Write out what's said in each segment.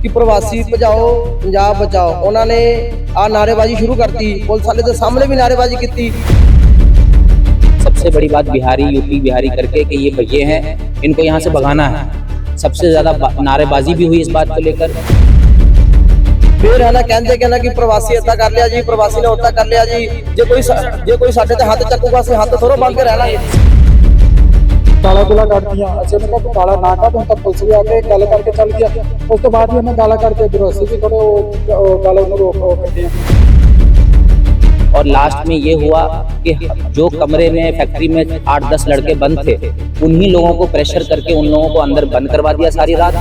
ਕਿ ਪ੍ਰਵਾਸੀ ਭਜਾਓ ਪੰਜਾਬ ਬਚਾਓ ਉਹਨਾਂ ਨੇ ਆ ਨਾਰੇਬਾਜ਼ੀ ਸ਼ੁਰੂ ਕਰਤੀ ਪੁਲਿਸ ਵਾਲੇ ਦੇ ਸਾਹਮਣੇ ਵੀ ਨਾਰੇਬਾਜ਼ੀ ਕੀਤੀ सबसे बड़ी बात बिहारी यूपी बिहारी करके कि ये भैये हैं इनको यहाँ से भगाना है सबसे ज्यादा बा- नारेबाजी भी हुई इस बात को लेकर ਫਿਰ ਹੈ ਨਾ ਕਹਿੰਦੇ ਕਿ ਨਾ ਕਿ ਪ੍ਰਵਾਸੀ ਏਦਾਂ ਕਰ ਲਿਆ ਜੀ ਪ੍ਰਵਾਸੀ ਨੇ ਉੱਦਾਂ ਕਰ ਲਿਆ ਜੀ ਜੇ ਕੋਈ ਸਾ- ਜੇ ਕੋਈ ਸਾਡੇ ਤੇ ਹੱਥ ਚੱਕੂਗਾ ਅਸੀਂ ਹੱਥ ਥੋੜੋ ਬੰਨ ਕੇ ਰਹਿ ਲਾਂਗੇ ਗਾਲਾਂ ਗੁਲਾ ਕੱਢਦੀਆਂ ਅਸੀਂ ਉਹਨੂੰ ਕਿਹਾ ਤੂੰ ਗਾਲਾਂ ਨਾ ਕੱਢ ਹੁਣ ਤਾਂ ਪੁਲਿਸ ਵੀ ਆ ਕੇ ਗੱਲ ਕਰਕੇ ਚੱਲ ਗਿਆ ਉਸ ਤੋਂ ਬਾਅਦ ਵੀ ਉਹਨੇ ਗਾਲਾਂ ਕੱਢਦੇ ਇੱਧਰੋਂ ਅਸੀਂ ਵੀ ਥੋੜੇ ਉਹ ਉਹ ਗਾਲਾਂ ਨੂੰ ਰੋਕ ਰੋਕ ਕੱਢੇ और लास्ट में ये हुआ कि जो कमरे में फैक्ट्री में आठ दस लड़के बंद थे उन्हीं लोगों को प्रेशर करके उन लोगों को अंदर बंद करवा दिया सारी रात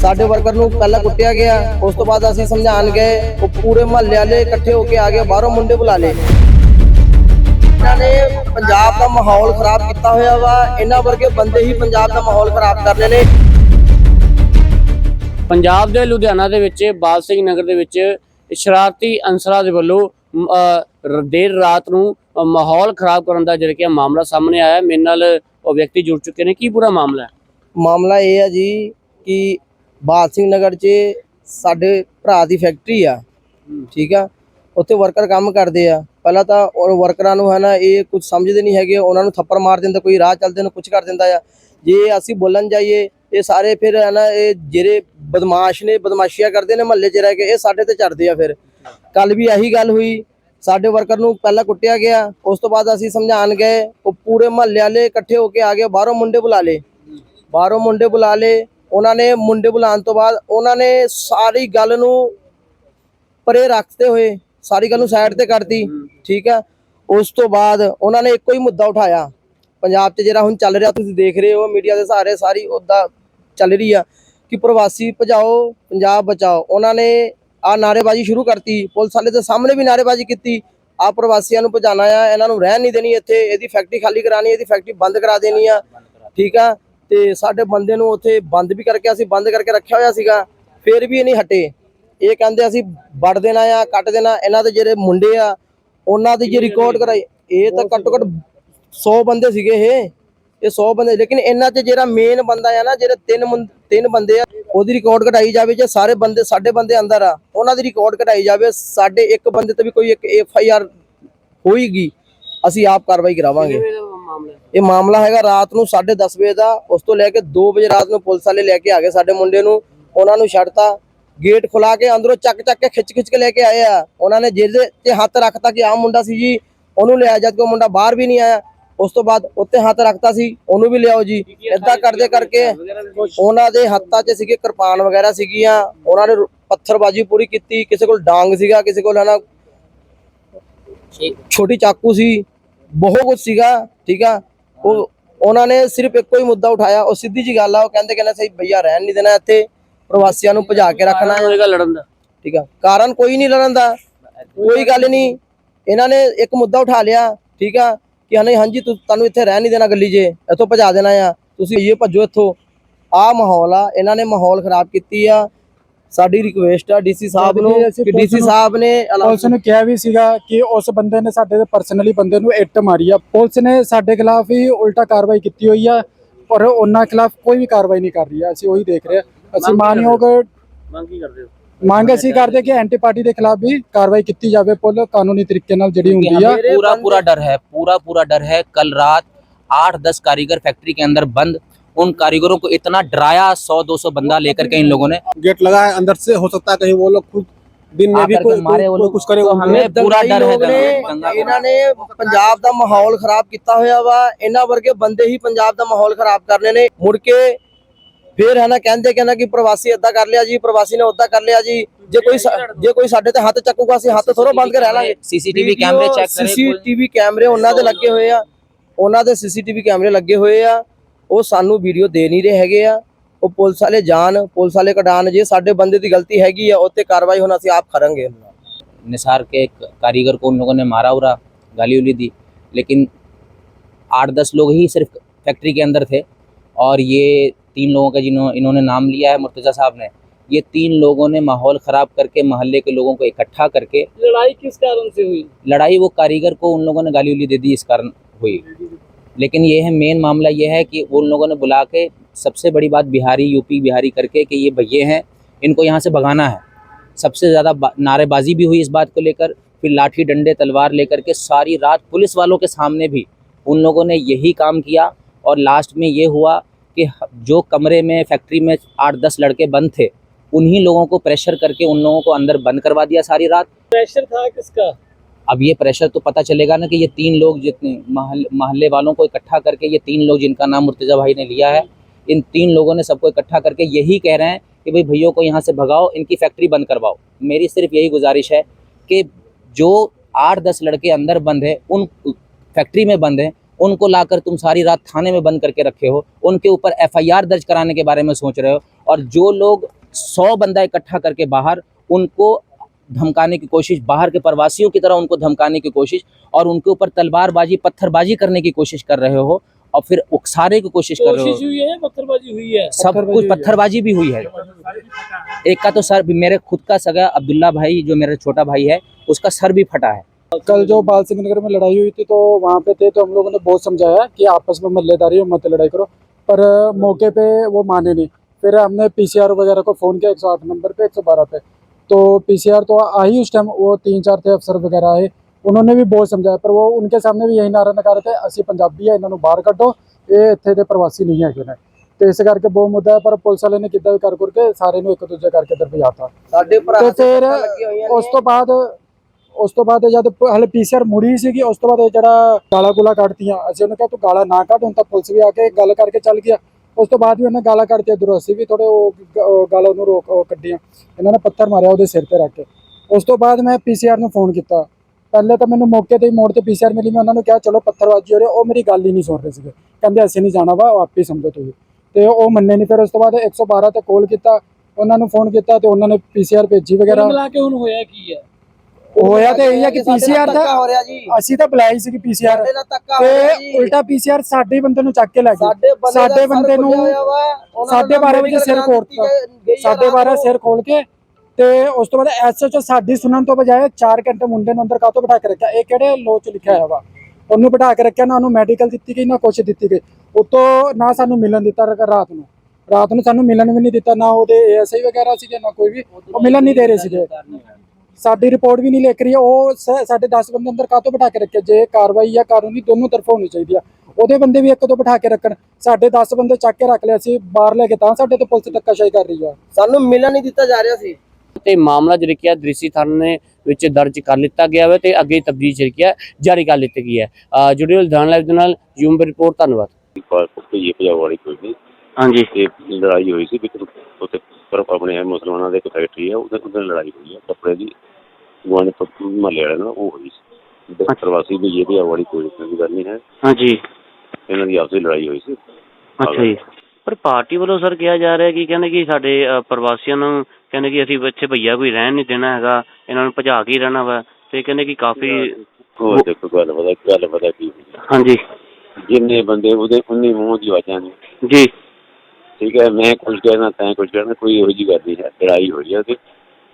ਸਾਡੇ ਵਰਕਰ ਨੂੰ ਪਹਿਲਾਂ ਕੁੱਟਿਆ ਗਿਆ ਉਸ ਤੋਂ ਬਾਅਦ ਅਸੀਂ ਸਮਝਾਣ ਗਏ ਉਹ ਪੂਰੇ ਮਹੱਲੇ ਵਾਲੇ ਇਕੱਠੇ ਹੋ ਕੇ ਆ ਗਏ ਬਾਹਰੋਂ ਮੁੰਡੇ ਬੁਲਾ ਲਏ ਇਹਨਾਂ ਨੇ ਪੰਜਾਬ ਦਾ ਮਾਹੌਲ ਖਰਾਬ ਕੀਤਾ ਹੋਇਆ ਵਾ। ਇਹਨਾਂ ਵਰਗੇ ਬੰਦੇ ਹੀ ਪੰਜਾਬ ਦਾ ਮਾਹੌਲ ਖਰਾਬ ਕਰਨੇ ਨੇ। ਪੰਜਾਬ ਦੇ ਲੁਧਿਆਣਾ ਦੇ ਵਿੱਚ ਬਾਲ ਸਿੰਘ ਨਗਰ ਦੇ ਵਿੱਚ ਸ਼ਰਾਰਤੀ ਅਨਸਰਾਂ ਦੇ ਵੱਲੋਂ ਦੇਰ ਰਾਤ ਨੂੰ ਮਾਹੌਲ ਖਰਾਬ ਕਰਨ ਦਾ ਜਿਹੜਾ ਕਿ ਮਾਮਲਾ ਸਾਹਮਣੇ ਆਇਆ। ਮੇਰੇ ਨਾਲ ਉਹ ਵਿਅਕਤੀ ਜੁੜ ਚੁੱਕੇ ਨੇ। ਕੀ ਪੂਰਾ ਮਾਮਲਾ ਹੈ? ਮਾਮਲਾ ਇਹ ਹੈ ਜੀ ਕਿ ਬਾਦ ਸਿੰਘ ਨਗਰ 'ਚ ਸਾਡੇ ਭਰਾ ਦੀ ਫੈਕਟਰੀ ਆ। ਠੀਕ ਆ? ਉੱਥੇ ਵਰਕਰ ਕੰਮ ਕਰਦੇ ਆ। ਪਹਿਲਾਂ ਤਾਂ ਉਹ ਵਰਕਰਾਂ ਨੂੰ ਹੈ ਨਾ, ਇਹ ਕੁਝ ਸਮਝਦੇ ਨਹੀਂ ਹੈਗੇ। ਉਹਨਾਂ ਨੂੰ ਥੱਪੜ ਮਾਰ ਦਿੰਦਾ, ਕੋਈ ਰਾਹ ਚੱਲਦੇ ਨੂੰ ਕੁਝ ਕਰ ਦਿੰਦਾ ਆ। ਜੇ ਅਸੀਂ ਬੋਲਣ ਜਾਈਏ, ਇਹ ਸਾਰੇ ਫਿਰ ਹੈ ਨਾ, ਇਹ ਜਿਹੜੇ ਬਦਮਾਸ਼ ਨੇ, ਬਦਮਾਸ਼ੀਆਂ ਕਰਦੇ ਨੇ ਮਹੱਲੇ 'ਚ ਰਹਿ ਕੇ, ਇਹ ਸਾਡੇ ਤੇ ਚੜਦੇ ਆ ਫਿਰ। ਕੱਲ ਵੀ ਇਹੀ ਗੱਲ ਹੋਈ। ਸਾਡੇ ਵਰਕਰ ਨੂੰ ਪਹਿਲਾਂ ਕੁੱਟਿਆ ਗਿਆ। ਉਸ ਤੋਂ ਬਾਅਦ ਅਸੀਂ ਸਮਝਾਣ ਗਏ, ਉਹ ਪੂਰੇ ਮਹੱਲੇ ਵਾਲੇ ਇਕੱਠੇ ਹੋ ਕੇ ਆ ਗਏ, ਬਾਹਰੋਂ ਮੁੰਡੇ ਬੁਲਾ ਲਏ। ਬਾਹਰੋਂ ਮੁੰਡੇ ਬੁਲਾ ਲਏ। ਉਹਨਾਂ ਨੇ ਮੁੰਡੇ ਬੁਲਾਉਣ ਤੋਂ ਬਾਅਦ ਉਹਨਾਂ ਨੇ ਸਾਰੀ ਗੱਲ ਨੂੰ ਪਰੇ ਰੱਖਦੇ ਹੋਏ ਸਾਰੀ ਗੱਲ ਨੂੰ ਸਾਈਡ ਤੇ ਕਰਤੀ ਠੀਕ ਹੈ। ਉਸ ਤੋਂ ਬਾਅਦ ਉਹਨਾਂ ਨੇ ਇੱਕੋ ਹੀ ਮੁੱਦਾ ਉਠਾਇਆ। ਪੰਜਾਬ 'ਚ ਜਿਹੜਾ ਹੁਣ ਚੱਲ ਰਿਹਾ ਤੁਸੀਂ ਦੇਖ ਰਹੇ ਹੋ ਮੀਡੀਆ ਦੇ ਸਹਾਰੇ ਸਾਰੀ ਉਹਦਾ ਚੱਲ ਰਹੀ ਆ ਕਿ ਪ੍ਰਵਾਸੀ ਭਜਾਓ ਪੰਜਾਬ ਬਚਾਓ। ਉਹਨਾਂ ਨੇ ਆ ਨਾਰੇਬਾਜ਼ੀ ਸ਼ੁਰੂ ਕਰਤੀ। ਪੁਲਿਸ ਵਾਲੇ ਦੇ ਸਾਹਮਣੇ ਵੀ ਨਾਰੇਬਾਜ਼ੀ ਕੀਤੀ। ਆ ਪ੍ਰਵਾਸੀਆਂ ਨੂੰ ਭਜਾਣਾ ਆ ਇਹਨਾਂ ਨੂੰ ਰਹਿਣ ਨਹੀਂ ਦੇਣੀ ਇੱਥੇ। ਇਹਦੀ ਫੈਕਟਰੀ ਖਾਲੀ ਕਰਾਣੀ ਇਹਦੀ ਫੈਕਟਰੀ ਬੰਦ ਕਰਾ ਦੇਣੀ ਆ। ਠੀਕ ਆ? ਤੇ ਸਾਡੇ ਬੰਦੇ ਨੂੰ ਉੱਥੇ ਬੰਦ ਵੀ ਕਰਕੇ ਅਸੀਂ ਬੰਦ ਕਰਕੇ ਰੱਖਿਆ ਹੋਇਆ ਸੀਗਾ। ਫਿਰ ਵੀ ਇਹ ਨਹੀਂ ਹਟੇ। ਇਹ ਕਹਿੰਦੇ ਅਸੀਂ ਵੜ ਦੇਣਾ ਆ ਕੱਟ ਦੇਣਾ ਇਹਨਾਂ ਦੇ ਜਿਹੜੇ ਮੁੰਡੇ ਆ ਉਹਨਾਂ ਦੀ ਜੇ ਰਿਕਾਰਡ ਕਰਾਈ ਇਹ ਤਾਂ ਘੱਟੋ ਘੱਟ 100 ਬੰਦੇ ਸੀਗੇ ਇਹ। ਇਹ 100 ਬੰਦੇ ਲੇਕਿਨ ਇਹਨਾਂ 'ਚ ਜਿਹੜਾ ਮੇਨ ਬੰਦਾ ਆ ਨਾ ਜਿਹੜੇ ਤਿੰਨ ਤਿੰਨ ਬੰਦੇ ਆ ਉਹਦੀ ਰਿਕਾਰਡ ਕਢਾਈ ਜਾਵੇ ਜੇ ਸਾਰੇ ਬੰਦੇ ਸਾਡੇ ਬੰਦੇ ਅੰਦਰ ਆ ਉਹਨਾਂ ਦੀ ਰਿਕਾਰਡ ਕਢਾਈ ਜਾਵੇ ਸਾਡੇ ਇੱਕ ਬੰਦੇ ਤੇ ਵੀ ਕੋਈ ਇੱਕ ਐਫ ਆਈ ਆਰ ਹੋਏਗੀ ਅਸੀਂ ਆਪ ਕਾਰਵਾਈ ਕਰਾਵਾਂਗੇ? ਇਹ ਮਾਮਲਾ ਹੈਗਾ ਰਾਤ ਨੂੰ 10:30 ਵਜੇ ਦਾ ਉਸ ਤੋਂ ਲੈ ਕੇ 2 ਵਜੇ ਰਾਤ ਨੂੰ ਪੁਲਿਸ ਵਾਲੇ ਲੈ ਕੇ ਆ ਗਏ ਸਾਡੇ ਮੁੰਡੇ ਨੂੰ ਉਹਨਾਂ ਨੂੰ ਛੱਡਤਾ। ਗੇਟ ਖੁਲਾ ਕੇ ਅੰਦਰੋਂ ਚੱਕ ਚੱਕ ਕੇ ਖਿੱਚ ਖਿੱਚ ਕੇ ਲੈ ਕੇ ਆਏ ਆ। ਉਹਨਾਂ ਨੇ ਜਿਹਦੇ ਤੇ ਹੱਥ ਰੱਖਤਾ ਕਿ ਆਹ ਮੁੰਡਾ ਸੀ ਜੀ, ਉਹਨੂੰ ਲਿਆ ਜਦ ਕੋ ਮੁੰਡਾ ਬਾਹਰ ਵੀ ਨਹੀਂ ਆਇਆ। ਉਸ ਤੋਂ ਬਾਅਦ ਉੱਤੇ ਹੱਥ ਰੱਖਤਾ ਸੀ, ਉਹਨੂੰ ਵੀ ਲਿਆਓ ਜੀ। ਏਦਾਂ ਕਰਦੇ ਕਰਕੇ ਉਹਨਾਂ ਦੇ ਹੱਥਾਂ 'ਚ ਸੀਗੇ ਕਿਰਪਾਨ ਵਗੈਰਾ ਸੀਗੀਆਂ। ਉਹਨਾਂ ਨੇ ਪੱਥਰਬਾਜੀ ਪੂਰੀ ਕੀਤੀ। ਕਿਸੇ ਕੋਲ ਡਾਂਗ ਸੀਗਾ, ਕਿਸੇ ਕੋਲ ਹਨਾ ਛੋਟੀ ਚਾਕੂ ਸੀ। ਬਹੁਤ ਕੁਝ ਸੀਗਾ, ਠੀਕ ਆ। ਉਹ, ਉਹਨਾਂ ਨੇ ਸਿਰਫ ਇੱਕੋ ਹੀ ਮੁੱਦਾ ਉਠਾਇਆ। ਉਹ ਸਿੱਧੀ ਜੀ ਗੱਲ ਆ, ਉਹ ਕਹਿੰਦੇ ਕਹਿੰਦੇ ਸਹੀ ਭਈਆ ਰਹਿਣ ਨਹੀਂ ਦੇਣਾ ਇੱਥੇ। ਪ੍ਰਵਾਸੀਆਂ ਨੂੰ ਭਜਾ ਕੇ ਰੱਖਣਾ ਹੈ। ਹੋਏਗਾ ਲੜਨ ਦਾ। ਠੀਕ ਆ। ਕਾਰਨ ਕੋਈ ਨਹੀਂ ਲੜਨ ਦਾ। ਕੋਈ ਗੱਲ ਨਹੀਂ। ਇਹਨਾਂ ਨੇ ਇੱਕ ਮੁੱਦਾ ਉਠਾ ਲਿਆ। ਠੀਕ ਆ। ਕਿ ਨਹੀਂ ਹਾਂਜੀ ਤੁ- ਤੁਹਾਨੂੰ ਇੱਥੇ ਰਹਿਣ ਨਹੀਂ ਦੇਣਾ ਗੱਲੀ 'ਚ ਇੱਥੋਂ ਭਜਾ ਦੇਣਾ ਆ। ਤੁਸੀਂ ਇਹ ਭੱਜੋ ਇੱਥੋਂ। ਆ ਮਾਹੌਲ ਆ। ਇਹਨਾਂ ਨੇ ਮਾਹੌਲ ਖਰਾਬ ਕੀਤੀ ਆ। ਸਾਡੀ ਰਿਕੁਐਸਟ ਆ ਡੀਸੀ ਸਾਹਿਬ ਨੂੰ। ਕਿ ਡੀਸੀ ਸਾਹਿਬ ਨੇ ਪੁਲਿਸ ਨੂੰ ਕਿਹਾ ਵੀ ਸੀਗਾ ਕਿ ਉਸ ਬੰਦੇ ਨੇ ਸਾਡੇ ਦੇ ਪਰਸਨਲੀ ਬੰਦੇ ਨੂੰ ਇੱਟ ਮਾਰੀ ਆ। ਪੁਲਿਸ ਨੇ ਸਾਡੇ ਖਿਲਾਫ ਹੀ ਉਲਟਾ ਕਾਰਵਾਈ ਕੀਤੀ ਹੋਈ ਆ। ਪਰ ਉਹਨਾਂ ਖਿਲਾਫ ਕੋਈ ਵੀ ਕਾਰਵਾਈ ਨਹੀਂ ਕਰ ਰਹੀ ਆ। ਅਸੀਂ ਉਹੀ ਦੇਖ ਰਹੇ ਆ। ਅਸੀਂ ਮੰਗ ਕੀ ਮਾਨਯੋਗ ਮੰਗ ਕੀ ਕਰਦੇ ਹੋ ਮੰਗ ਅਸੀਂ ਕਰਦੇ ਕਿ ਐਂਟੀ ਪਾਰਟੀ ਦੇ ਖਿਲਾਫ ਵੀ ਕਾਰਵਾਈ ਕੀਤੀ ਜਾਵੇ ਪੁੱਲ ਕਾਨੂੰਨੀ ਤਰੀਕੇ ਨਾਲ ਜਿਹੜੀ क्योंकि ਹੁੰਦੀ ਆ हमें पूरा पूरा डर है पूरा पूरा डर है कल रात आठ दस कारीगर फैक्ट्री के अंदर बंद उन कारीगरों को इतना डराया सौ दो सौ बंदा लेकर के इन लोगों ने गेट लगा है अंदर से हो सकता है कहीं वो लोग खुद दिन में भी आकर के कोई मारे वो कोई लोग कुछ करे तो वो हमें पूरा ਦੰਗਾਈ डर है ਲੋਕ ਨੇ, दंगा ਇਹਨਾਂ ਨੇ ਪੰਜਾਬ ਦਾ ਮਾਹੌਲ ਖਰਾਬ ਕੀਤਾ ਹੋਇਆ ਵਾ ਇਹਨਾਂ ਵਰਗੇ ਬੰਦੇ ਹੀ ਪੰਜਾਬ ਦਾ ਮਾਹੌਲ ਖਰਾਬ ਕਰਨੇ ਨੇ ਮੁੜ ਕੇ ਫੇਰ ਹੈ ਨਾ ਕਹਿੰਦੇ ਕਹਿੰਦਾ ਕਿ ਪ੍ਰਵਾਸੀ ਏਦਾਂ ਕਰ ਲਿਆ ਜੀ ਪ੍ਰਵਾਸੀ ਨੇ ਓਦਾਂ ਕਰ ਲਿਆ ਜੀ ਜੇ ਕੋਈ ਸਾ- ਜੇ ਕੋਈ ਸਾਡੇ ਤੇ ਹੱਥ ਚੱਕੂਗਾ ਅਸੀਂ ਹੱਥ ਥੋੜੋ ਬੰਦ ਕੇ ਰਹਿ ਲਾਂਗੇ सीसीटीवी कैमरे चेक करें ਸੀਸੀਟੀਵੀ ਕੈਮਰੇ ਉਹਨਾਂ ਦੇ ਲੱਗੇ ਹੋਏ ਆ ਉਹਨਾਂ ਦੇ ਸੀਸੀਟੀਵੀ ਕੈਮਰੇ ਲੱਗੇ ਹੋਏ ਆ ਉਹ ਸਾਨੂੰ ਵੀਡੀਓ ਦੇ ਨਹੀਂ ਰਹੇ ਹੈਗੇ ਆ ਉਹ ਪੁਲਿਸ ਵਾਲੇ ਜਾਣ ਪੁਲਿਸ ਵਾਲੇ ਕਢਾਣ ਜੇ ਸਾਡੇ ਬੰਦੇ ਦੀ ਗਲਤੀ ਹੈਗੀ ਆ ਉੱਤੇ ਕਾਰਵਾਈ ਹੁਣ ਅਸੀਂ ਆਪ ਕਰਾਂਗੇ निसार के एक कारीगर को उन लोगों ने मारा उरा गाली उली दी लेकिन आठ दस लोग ही सिर्फ फैक्ट्री के अंदर थे और ये तीन लोगों का जिन्हों इन्होंने नाम लिया है मुर्तज़ा साहब ने। ये तीन लोगों ने माहौल ख़राब करके मोहल्ले के लोगों को इकट्ठा करके लड़ाई किस कारण से हुई? लड़ाई वो कारीगर को उन लोगों ने गाली उली दे दी इस कारण हुई। लेकिन ये है मेन मामला ये है कि उन लोगों ने बुला के सबसे बड़ी बात बिहारी यूपी बिहारी करके कि ये भैये हैं इनको यहाँ से भगाना है। सबसे ज़्यादा नारेबाजी भी हुई इस बात को लेकर फिर लाठी डंडे तलवार लेकर के सारी रात पुलिस वालों के सामने भी उन लोगों ने यही काम किया। और लास्ट में ये हुआ कि जो कमरे में फैक्ट्री में आठ दस लड़के बंद थे उन्हीं लोगों को प्रेशर करके उन लोगों को अंदर बंद करवा दिया सारी रात। प्रेशर था किसका? अब ये प्रेशर तो पता चलेगा ना कि ये तीन लोग जितने महल मोहल्ले वालों को इकट्ठा करके ये तीन लोग जिनका नाम मुर्तज़ा भाई ने लिया है इन तीन लोगों ने सबको इकट्ठा करके यही कह रहे हैं कि भाई भैयों को यहाँ से भगाओ इनकी फैक्ट्री बंद करवाओ। मेरी सिर्फ़ यही गुजारिश है कि जो आठ दस लड़के अंदर बंद हैं उन फैक्ट्री में बंद हैं उनको लाकर तुम सारी रात थाने में बंद करके रखे हो उनके ऊपर एफआईआर दर्ज कराने के बारे में सोच रहे हो और जो लोग सौ बंदा इकट्ठा करके बाहर उनको धमकाने की कोशिश बाहर के प्रवासियों की तरह उनको धमकाने की कोशिश और उनके ऊपर तलवारबाजी पत्थरबाजी करने की कोशिश कर रहे हो और फिर उकसाने की कोशिश कर रहे हो। हुई है पत्थरबाजी हुई है? सब कुछ पत्थरबाजी भी हुई है। एक का तो सर मेरे खुद का सगा अब्दुल्ला भाई जो मेरा छोटा भाई है उसका सर भी फटा है। कल जो बाल सिंह नगर में लड़ाई हुई थी तो वहाँ पे थे तो हम लोगों ने बहुत समझाया कि आपस में मल्लेदारी हो मत लड़ाई करो पर अ, मौके पे वो माने नहीं फिर हमने पीसीआर वगैरह को फ़ोन किया 108 नंबर पे 112 पे तो पीसीआर तो आई उस टाइम वो तीन चार थे अफसर वगैरह आए उन्होंने भी बहुत समझाया पर वो उनके सामने भी यही नारा ਲਗਾ ਰਹੇ थे ਅਸੀਂ ਪੰਜਾਬੀ ਆ ਇਹਨਾਂ ਨੂੰ ਬਾਹਰ ਕੱਢੋ ਇਹ ਇੱਥੇ ਦੇ ਪ੍ਰਵਾਸੀ ਨਹੀਂ ਹੈਗੇ ਨੇ ਤੇ ਇਸ ਕਰਕੇ ਬਹੁਤ ਮੁੱਦਾ ਹੈ ਪਰ ਪੁਲਿਸ ਵਾਲੇ ਨੇ ਕਿੱਦਾਂ ਵੀ ਕਰ ਕਰਕੇ ਸਾਰੇ ਨੂੰ ਇੱਕ ਦੂਜੇ ਕਰਕੇ ਇੱਧਰ ਭਜਾਤਾ ਸਾਡੇ ਭਰਾ ਤੇ ਤੇ ਫਿਰ ਸੱਟਾਂ ਲੱਗੀਆਂ ਹੋਈਆਂ ਉਸ ਨੇ। ਤੋਂ ਬਾਅਦ ਉਸ ਤੋਂ ਬਾਅਦ ਜਦ ਪ- ਹਲੇ ਪੀਸੀਆਰ ਮੁੜੀ ਸੀਗੀ, ਉਸ ਤੋਂ ਬਾਅਦ ਜਿਹੜਾ ਗਾਲਾਂ ਗੁਲਾ ਕੱਢਤੀਆਂ, ਅਸੀਂ ਉਹਨੂੰ ਕਿਹਾ ਤੂੰ ਗਾਲਾਂ ਨਾ ਕੱਢ, ਹੁਣ ਤਾਂ ਪੁਲਿਸ ਵੀ ਆ ਕੇ ਗੱਲ ਕਰਕੇ ਚੱਲ ਗਿਆ। ਉਸ ਤੋਂ ਬਾਅਦ ਵੀ ਉਹਨੇ ਗਾਲਾਂ ਕੱਢਤੀ ਇੱਧਰੋਂ ਅਸੀਂ ਵੀ ਥੋੜੇ ਉਹ ਗ- ਉਹਨੂੰ ਰੋਕ ਕੱਢੀਆਂ। ਇਹਨਾਂ ਨੇ ਪੱਥਰ ਮਾਰਿਆ ਉਹਦੇ ਸਿਰ ਤੇ ਰੱਖ ਕੇ। ਉਸ ਤੋਂ ਬਾਅਦ ਮੈਂ ਪੀਸੀਆਰ ਨੂੰ ਫੋਨ ਕੀਤਾ। ਪਹਿਲੇ ਤਾਂ ਮੈਨੂੰ ਮੌਕੇ ਤੇ ਹੀ ਮੋੜ ਤੇ ਪੀਸੀਆਰ ਮਿਲੀ। ਮੈਂ ਉਹਨਾਂ ਨੂੰ ਕਿਹਾ, ਚਲੋ ਪੱਥਰਬਾਜੀ ਹੋ ਰਹੀ ਉਹ ਮੇਰੀ ਗੱਲ ਹੀ ਨਹੀਂ ਸੁਣ ਰਹੇ ਸੀਗੇ। ਕਹਿੰਦੇ, ਅਸੀਂ ਨਹੀਂ ਜਾਣਾ ਵਾ ਆਪ ਹੀ ਸਮਝੋ ਤੁਸੀਂ। ਤੇ ਉਹ ਮੰਨੇ ਨਹੀਂ। ਫਿਰ ਉਸ ਤੋਂ ਬਾਅਦ 112 ਤੇ ਕਾਲ ਕੀਤਾ। ਉਹਨਾਂ ਨੂੰ ਫੋਨ ਕੀਤਾ ਤੇ ਉਹਨਾਂ ਨੇ ਪੀਸੀਆਰ ਭੇਜੀ ਵਗੈਰਾ। ਮਿਲਾ ਕੇ ਹੁਣ ਹੋਇਆ ਕੀ ਹੈ? ਹੋਇਆ ਤੇ ਇਹੀ ਹੈ ਕਿ ਸਾਡੇ ਪੀਸੀਆਰ ਦਾ ਹੋ ਰਿਹਾ ਜੀ। ਅਸੀਂ ਤਾਂ ਬੁਲਾਈ ਪੀਸੀਆਰ ਸਾਡੇ ਧੱਕਾ ਹੋ ਰਿਹਾ ਤੇ ਉਲਟਾ ਪੀਸੀਆਰ ਸਾਡੇ ਬੰਦੇ ਨੂੰ ਚੱਕ ਕੇ ਲੈ ਗਈ ਸਾਡੇ ਬੰਦੇ ਸਾਡੇ ਨੂੰ ਸਾਢੇ ਬਾਰਾਂ ਵਜੇ medical ਸਿਰ ਸਾਢੇ ਰਾਤ 12 ਨੂੰ। ਸਿਰ ਖੋਲ ਕੇ ਤੇ ਉਸ ਤੋਂ ਬਾਅਦ ਐਸਐਚਓ ਸਾਡੀ ਸੁਣਨ ਤੋਂ ਬਜਾਏ 4 ਘੰਟੇ ਮੁੰਡੇ ਨੂੰ ਅੰਦਰ ਕਾਹਤੋਂ ਬਿਠਾ ਕੇ ਰੱਖਿਆ? ਇਹ ਕਿਹੜੇ ਲੋ ਚ ਲਿਖਿਆ ਹੋਇਆ ਵਾ? ਉਹਨੂੰ ਬਿਠਾ ਕੇ ਰੱਖਿਆ ਨਾ ਉਹਨੂੰ ਮੈਡੀਕਲ ਦਿੱਤੀ ਗਈ ਨਾ ਕੁਛ ਦਿੱਤੀ ਗਈ। ਉਤੋਂ ਨਾ ਸਾਨੂੰ ਮਿਲਣ ਦਿੱਤਾ ਰਾਤ ਨੂੰ। ਰਾਤ ਨੂੰ ਸਾਨੂੰ ਮਿਲਣ ਵੀ ਨਹੀਂ ਦਿੱਤਾ ਨਾ ਉਹਦੇ ਏਐਸਆਈ ਵਗੈਰਾ ਸੀਗੇ ਨਾ ਕੋਈ ਵੀ। ਉਹ ਮਿਲਣ ਨਹੀਂ ਦੇ ਰਹੇ ਸੀਗੇ। ਸਾਡੀ ਰਿਪੋਰਟ ਵੀ ਨਹੀਂ ਲਿਖ ਰਹੀ ਉਹ ਸਾਡੇ 10 ਬੰਦੇ ਅੰਦਰ ਕਾਹਤੋਂ ਬਿਠਾ ਕੇ ਰੱਖੇ? ਜੇ ਕਾਰਵਾਈ ਜਾਂ ਕਾਨੂੰਨੀ ਦੋਨੋਂ ਤਰਫੋਂ ਹੋਣੀ ਚਾਹੀਦੀ ਆ। ਉਹਦੇ ਬੰਦੇ ਵੀ ਇੱਕ ਤੋਂ ਬਿਠਾ ਕੇ ਰੱਖਣ। ਸਾਡੇ 10 ਬੰਦੇ ਚੱਕ ਕੇ ਰੱਖ ਲਿਆ ਸੀ ਬਾਹਰ ਲੈ ਕੇ ਤਾਂ ਸਾਡੇ ਤੇ ਪੁਲਿਸ ਧੱਕਾਸ਼ਾਹੀ ਕਰ ਰਹੀ ਆ। ਸਾਨੂੰ ਮਿਲਣ ਨਹੀਂ ਦਿੱਤਾ ਜਾ ਰਿਹਾ ਸੀ। ਤੇ ਮਾਮਲਾ ਜਿਹੜਾ ਕਿ ਦ੍ਰਿਸ਼ੀ ਥਾਣੇ ਵਿੱਚ ਦਰਜ ਕਰ ਲਿੱਤਾ ਗਿਆ ਹੈ ਤੇ ਅੱਗੇ ਤਬਦੀਲ ਜਿਹੜੀ ਕਿ ਜਾਰੀ ਕਰ ਲਿੱਤੀ ਗਈ ਹੈ। ਹੋਏ ਲੁਧਿਆਣਾ ਲਾਈਵ ਦੇ ਨਾਲ ਯੂਮ ਰਿਪੋਰਟ ਧੰਨਵਾਦ। ਪਰ ਕੋਈ ਪੰਜਾਬ ਵਾਲੀ ਕੋਈ ਨਹੀਂ। ਹਾਂਜੀ। ਤੇ ਲੜਾਈ ਹੋਈ ਸੀ ਵਿੱਚ ਉੱਥੇ। ਪਰ ਆਪਣੇ ਮੁਸਲਮਾਨਾਂ ਦੇ ਇੱਕ ਫੈਕਟਰੀ ਹੈ ਉਹਦੇ ਉਹਦੇ ਨਾਲ ਲੜਾਈ ਹੋਈ ਹੈ ਕੱਪੜੇ ਦੀ ਗੁਆਂਢ ਮਹੱਲੇ ਵਾਲੇ ਨਾਲ ਉਹ ਹੋਈ ਸੀ। ਪ੍ਰਵਾਸੀ ਵੀ ਇਹ ਵਾਲੀ ਕੋਈ ਨਹੀਂ ਗੱਲ ਨਹੀਂ ਹੈ। ਹਾਂਜੀ। ਇਹਨਾਂ ਦੀ ਆਪਸੀ ਲੜਾਈ ਹੋਈ ਸੀ। ਅੱਛਾ ਜੀ। ਪਰ ਪਾਰਟੀ ਵੱਲੋਂ ਸਰ ਕਿਹਾ ਜਾ ਰਿਹਾ ਕਿ ਕਹਿੰਦੇ ਕਿ ਸਾਡੇ ਪ੍ਰਵਾਸੀਆਂ ਨੂੰ ਕਹਿੰਦੇ ਕਿ ਅਸੀਂ ਇੱਥੇ ਭਈਆ ਕੋਈ ਰਹਿਣ ਨਹੀਂ ਦੇਣਾ ਹੈਗਾ ਇਹਨਾਂ ਨੂੰ ਭਜਾ ਕੇ ਹੀ ਰਹਿਣਾ ਵਾ ਤੇ ਕਹਿੰਦੇ ਕਿ ਕਾਫੀ ਉਹ ਦੇਖੋ ਗੱਲ ਪਤਾ ਗੱਲ ਪਤਾ ਕੀ ਹੋਈ। ਹੈ। ਹਾਂਜੀ। ਜਿੰਨੇ ਬੰਦੇ ਉਹਦੇ ਉਨੀ ਮੂੰਹ ਦੀ ਆਵਾਜ਼ਾਂ ਨੇ। ਜੀ। ਠੀਕ ਹੈ ਮੈਂ ਕੁਝ ਕਹਿਣਾ ਤੈਂ ਕੁਝ ਕਹਿਣਾ ਕੋਈ ਇਹੋ ਜਿਹੀ ਗੱਲ ਨਹੀਂ ਹੈ ਲੜਾਈ ਹੋਈ ਹੈ ਤੇ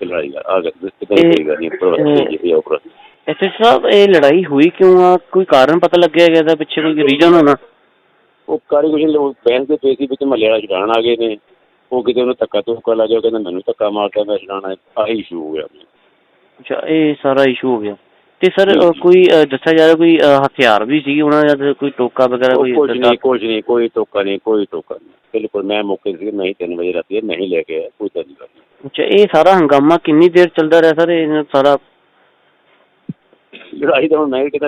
ਲੜਾਈ ਆ ਗਿਆ ਕਿਤੇ ਕੋਈ ਗੱਲ ਨਹੀਂ ਪ੍ਰਵਾਸੀ ਜਿਹੜੇ ਉਹ ਪ੍ਰਵਾਸੀ ਐਸੇ ਸਾਹਿਬ ਇਹ ਲੜਾਈ ਹੋਈ ਕਿਉਂ ਆ? ਕੋਈ ਕਾਰਨ ਪਤਾ ਲੱਗਿਆ ਗਿਆ ਇਹਦਾ ਪਿੱਛੇ ਕੋਈ ਰੀਜ਼ਨ ਹੋਣਾ? ਉਹ ਕਾਰੀਗਰ ਲੋਕ ਬਹਿਣ ਦੇ ਪਏ ਸੀ ਵਿੱਚ ਮਹੱਲੇ ਵਾਲਾ ਛਡਾਣ ਆ ਗਏ ਨੇ ਉਹ ਕਿਤੇ ਉਹਨੂੰ ਧੱਕਾ ਧੁੱਕਾ ਲੱਗ ਗਿਆ ਕਹਿੰਦਾ ਮੈਨੂੰ ਧੱਕਾ ਮਾਰਦਾ ਮੈਂ ਛਡਾਣਾ ਆਹੀ ਇਸ਼ੂ ਹੋ ਗਿਆ। ਅੱਛਾ ਇਹ ਸਾਰਾ ਇਸ਼ੂ ਹੋ ਗਿਆ। ਤੇ ਸਰ ਕੋਈ ਦੱਸਿਆ ਜਾ ਰਿਹਾ ਕੋਈ ਹਥਿਆਰ ਵੀ ਸੀ ਉਹਨਾਂ ਦਾ ਕੋਈ ਟੋਕਾ ਵਗੈਰਾ ਕੋਈ ਕੁਝ? ਨਹੀਂ ਕੁਝ ਨਹੀਂ ਕੋਈ ਧੋਖਾ ਨਹੀਂ ਕੋਈ ਧੋਖਾ ਨਹੀਂ। ਬਿਲਕੁਲ ਮੈਂ ਮੌਕੇ ਸੀ ਮੈਂ ਹੀ 3 ਵਜੇ ਰਾਤੀ ਮੈਂ ਹੀ ਲੈ ਕੇ ਆਇਆ ਕੋਈ ਤਾਂ ਨਹੀਂ ਨਹੀਂ। ਅੱਛਾ ਇਹ ਸਾਰਾ ਹੰਗਾਮਾ ਕਿੰਨੀ ਦੇਰ ਚੱਲਦਾ ਰਿਹਾ ਸਰ ਇਹ ਸਾਰਾ? ਲੜਾਈ ਤਾਂ ਮੈਂ ਕਿਤੇ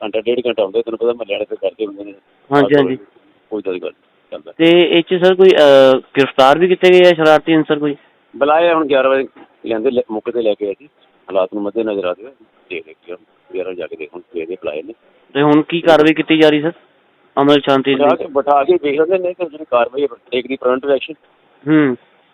ਘੰਟਾ ਡੇਢ ਘੰਟਾ ਹੁੰਦਾ ਤੈਨੂੰ ਪਤਾ ਮਹੱਲੇ ਵਾਲੇ ਤੇ ਕਰਦੇ ਹੁੰਦੇ ਨੇ। ਹਾਂਜੀ, ਹਾਂਜੀ। ਕੋਈ ਤਾਂ ਗੱਲ ਨਹੀਂ ਚੱਲਦਾ। ਤੇ ਇਹ ਚ ਸਰ ਕੋਈ ਗ੍ਰਿਫਤਾਰ ਵੀ ਕੀਤੇ ਗਏ ਆ ਸ਼ਰਾਰਤੀ ਅਨਸਰ ਕੋਈ? ਬੁਲਾਇਆ ਹੁਣ 11 ਵਜੇ ਲੈਂਦੇ ਮੌਕੇ ਤੇ ਲੈ ਕੇ ਆਏ ਸੀ। ਹਾਲਾਤ ਨੂੰ ਮੱਦੇ ਨਜ਼ਰ ਆ ਦੇ ਦੇਖ ਦੇਖਿਓ 11 ਜਾ ਕੇ ਦੇਖੋ ਸਵੇਰੇ ਬੁਲਾਏ ਨੇ। ਤੇ ਹੁਣ ਕੀ ਕਾਰਵਾਈ ਕੀਤੀ ਜਾ ਰਹੀ ਸਰ? ਅਮਲ ਸ਼ਾਂਤੀ ਬਿਠਾ ਦੀ ਕੇ ਬਿਠਾ ਕੇ ਦੇਖ ਲੈਂਦੇ ਨੇ ਕਿ ਜਿਹੜੀ ਕਾਰਵਾਈ ਹੈ, ਟੇਕ ਦੀ ਪ੍ਰਵੈਂਟਿਵ ਐਕਸ਼ਨ ਹੂੰ।